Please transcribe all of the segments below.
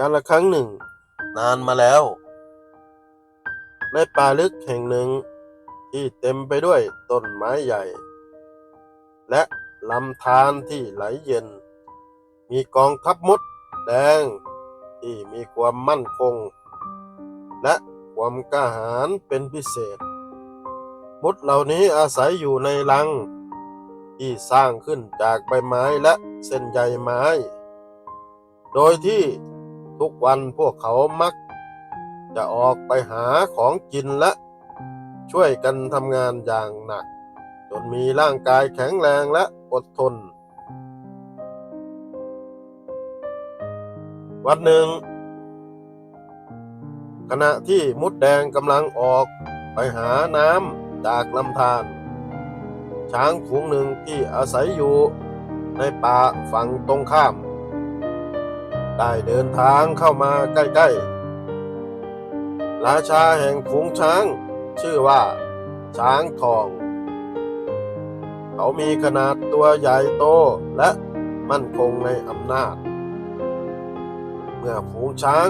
การละครั้งหนึ่ง นานมาแล้ว ในป่าลึกแห่งหนึ่งที่เต็มไปด้วยต้นไม้ใหญ่ และลำธารที่ไหลเย็น มีกองทัพมดแดงที่มีความมั่นคง และความกล้าหาญเป็นพิเศษ มดเหล่านี้อาศัยอยู่ในรัง ที่สร้างขึ้นจากใบไม้และเส้นใยไม้ โดยที่ ทุกวันพวกเขามัก จะออกไปหาของกินและช่วยกันทำงานอย่างหนัก จนมีร่างกายแข็งแรงและอดทน วันหนึ่ง ขณะที่มุดแดงกำลังออกไปหาน้ำจากลำธารช้างฝูงหนึ่งที่อาศัยอยู่ในป่าฝั่งตรงข้าม ได้เดินทางเข้ามาใกล้ๆ ราชาแห่งฝูงช้าง ชื่อว่า ช้างทอง เขามีขนาดตัวใหญ่โตและมั่นคงในอำนาจ เมื่อฝูงช้าง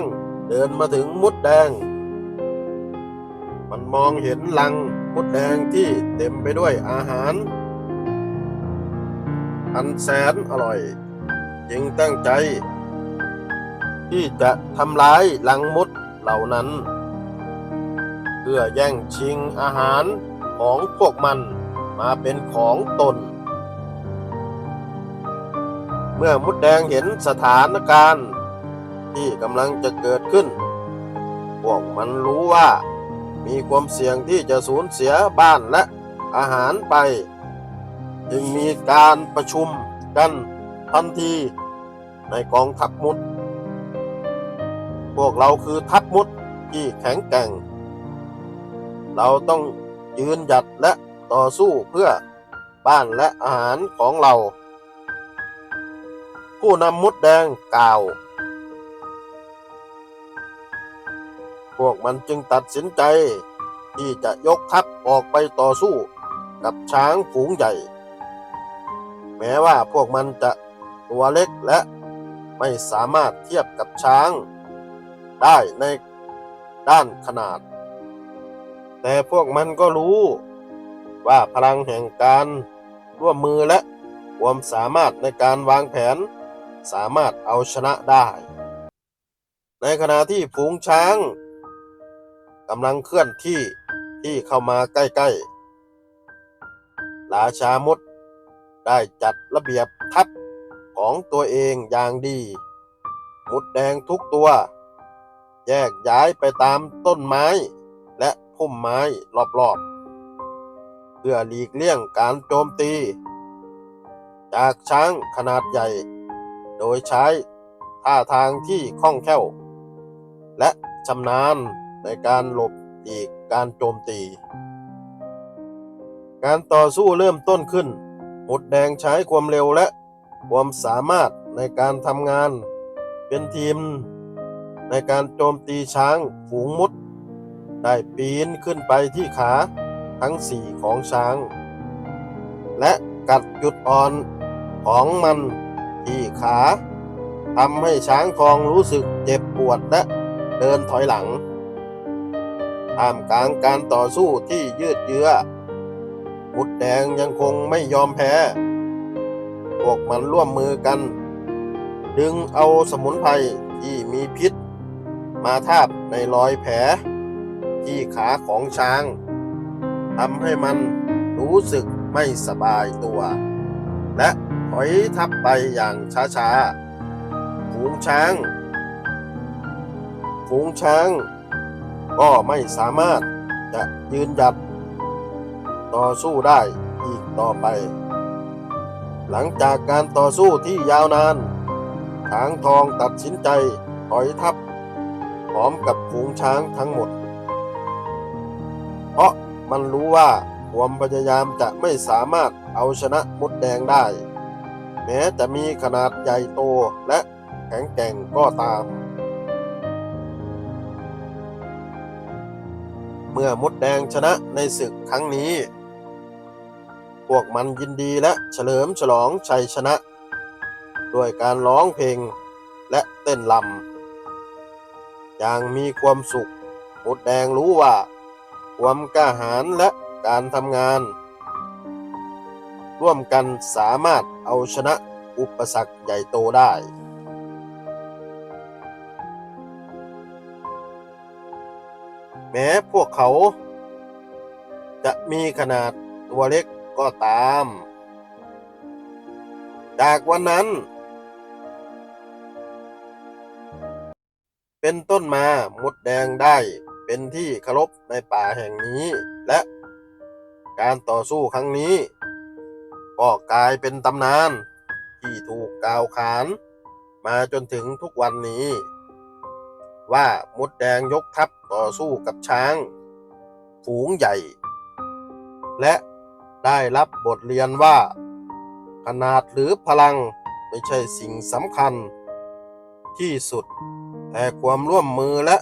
เดินมาถึงมุดแดง มันมองเห็นลังมุดแดงที่เต็มไปด้วยอาหาร อันแสนอร่อย จึงตั้งใจ ที่จะทำร้ายลังมดเหล่านั้น เพื่อแย่งชิงอาหารของพวกมันมาเป็นของตน เมื่อมุดแดงเห็นสถานการณ์ที่กำลังจะเกิดขึ้น พวกมันรู้ว่ามีความเสี่ยงที่จะสูญเสียบ้านและอาหารไป จึงมีการประชุมกันทันทีในกองทัพมุด พวกเราคือทัพมุดที่แข็งแกร่ง เราต้องยืนหยัดและต่อสู้เพื่อบ้านและอาหารของเรา ผู้นำมุดแดงกล่าว พวกมันจึงตัดสินใจที่จะยกทัพออกไปต่อสู้กับช้างฝูงใหญ่ แม้ว่าพวกมันจะตัวเล็กและไม่สามารถเทียบกับช้าง ได้ในด้านขนาด แต่พวกมันก็รู้ว่าพลังแห่งการร่วมมือและความสามารถในการวางแผน สามารถเอาชนะได้ ในขณะที่ฝูงช้างกำลังเคลื่อนที่ที่เข้ามาใกล้ๆราชามุดได้จัดระเบียบทัพของตัวเองอย่างดี มุดแดงทุกตัว แยกย้ายไปตามต้นไม้ และพุ่มไม้รอบๆ เพื่อหลีกเลี่ยงการโจมตี จากช้างขนาดใหญ่ โดยใช้ท่าทางที่คล่องแคล่ว และชำนาญในการหลบหลีกการโจมตี การต่อสู้เริ่มต้นขึ้น หมุดแดงใช้ความเร็วและความสามารถในการทำงานเป็นทีม ในการโจมตีช้างฝูงมุด ได้ปีนขึ้นไปที่ขาทั้งสี่ของช้าง และกัดจุดอ่อนของมันที่ขาทำให้ช้างทองรู้สึกเจ็บปวดและเดินถอยหลังท่ามกลางการต่อสู้ที่ยืดเยื้อมุดแดงยังคงไม่ยอมแพ้ พวกมันร่วมมือกัน ดึงเอาสมุนไพรที่มีพิษ มาทาบในรอยแผล ที่ขาของช้างทำให้มันรู้สึกไม่สบายตัว และถอยทับไปอย่างช้าๆฝูงช้าง ฝูงช้าง ก็ไม่สามารถจะยืนหยัด ต่อสู้ได้อีกต่อไป หลังจากการต่อสู้ที่ยาวนานช้างทองตัดสินใจถอยทับ ร้อมกับฝูงช้างทั้งหมด เพราะมันรู้ว่าความพยายามจะไม่สามารถเอาชนะมดแดงได้ แม้จะมีขนาดใหญ่โตและแข็งแกร่งก็ตาม เมื่อมดแดงชนะในศึกครั้งนี้ พวกมันยินดีและเฉลิมฉลองชัยชนะ ด้วยการร้องเพลงและเต้นร อย่างมีความสุขมดแดงรู้ว่า ความกล้าหาญและการทำงาน ร่วมกันสามารถเอาชนะอุปสรรคใหญ่โตได้ แม้พวกเขา จะมีขนาดตัวเล็กก็ตาม จากวันนั้น เป็นต้นมา มดแดงได้เป็นที่เคารพในป่าแห่งนี้ และการต่อสู้ครั้งนี้ ก็กลายเป็นตำนาน ที่ถูกกล่าวขาน มาจนถึงทุกวันนี้ ว่ามดแดงยกทัพต่อสู้กับช้าง ฝูงใหญ่ และได้รับบทเรียนว่า ขนาดหรือพลังไม่ใช่สิ่งสำคัญที่สุด แต่ความร่วมมือและ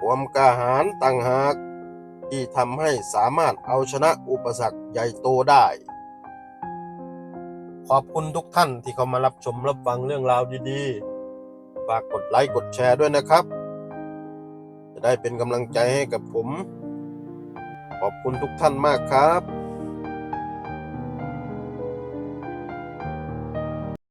ความกล้าหาญต่างหาก ที่ทำให้สามารถเอาชนะอุปสรรคใหญ่โตได้ ขอบคุณทุกท่านที่เข้ามารับชมรับฟังเรื่องราวดีๆ ฝากกดไลค์กดแชร์ด้วยนะครับ จะได้เป็นกำลังใจให้กับผม ขอบคุณทุกท่านมากครับ